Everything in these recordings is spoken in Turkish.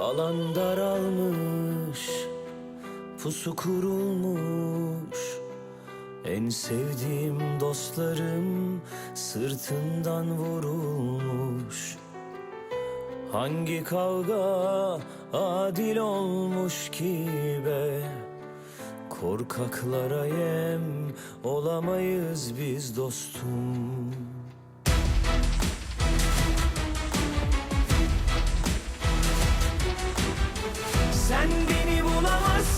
Alan daralmış Pusu kurulmuş. En sevdiğim dostlarım Sırtından vurulmuş. Hangi kavga adil olmuş ki be? Korkaklara yem olamayız biz dostum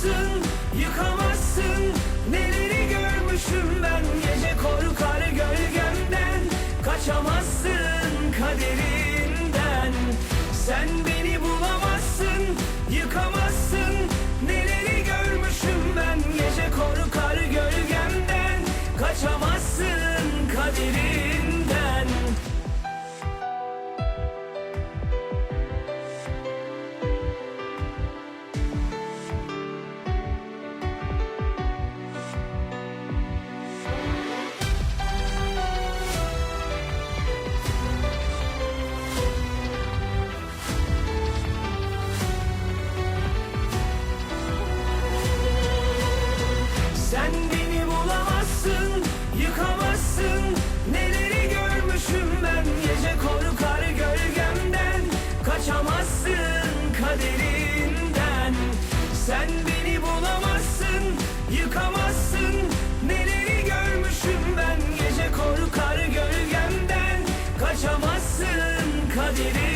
bulamazsın, yıkamazsın. Neleri görmüşüm ben? Gece korkar gölgemden. Kaçamazsın kaderinden. Sen beni bulamazsın, yıkamazsın. Neleri görmüşüm ben? Gece korkar gölgemden. Kaçamazsın kaderinden ben Gece